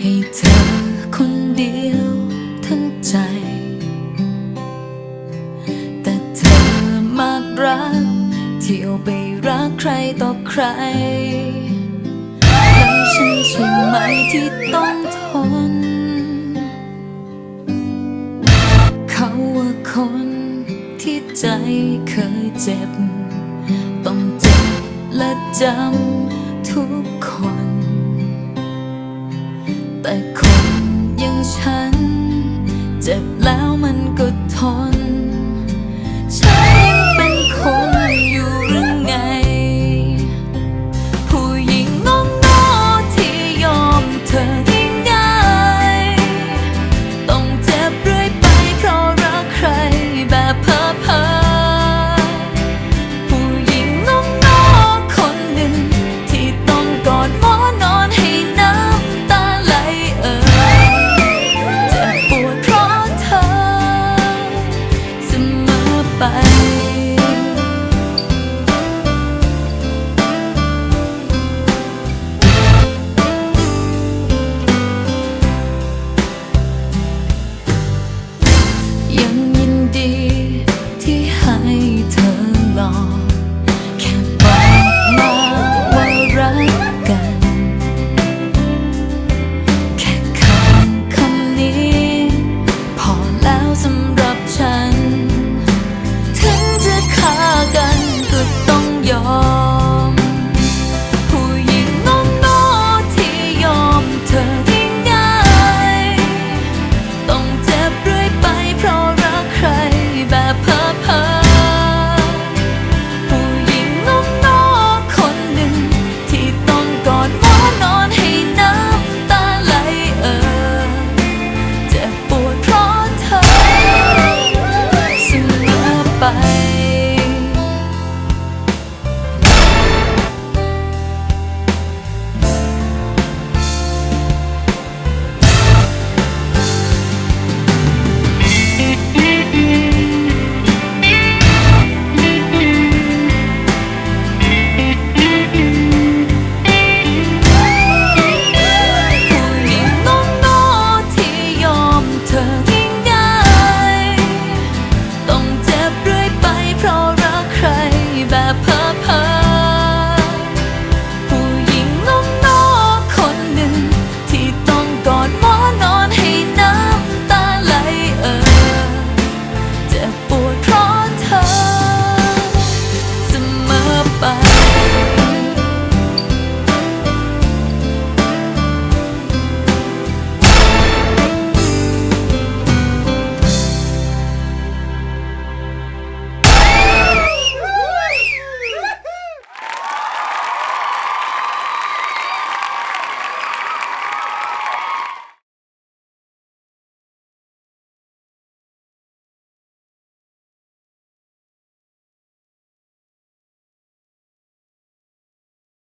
ให้เธอคนเดียวทั้งใจ แต่เธอมากรักที่ยวไปรักใครต่อใคร แล้วฉันใช่ไหมที่ต้องทน เขาคนที่ใจเคยเจ็บ ต้องจ็และจำทุกคน เจ็บแล้วมันก็ทน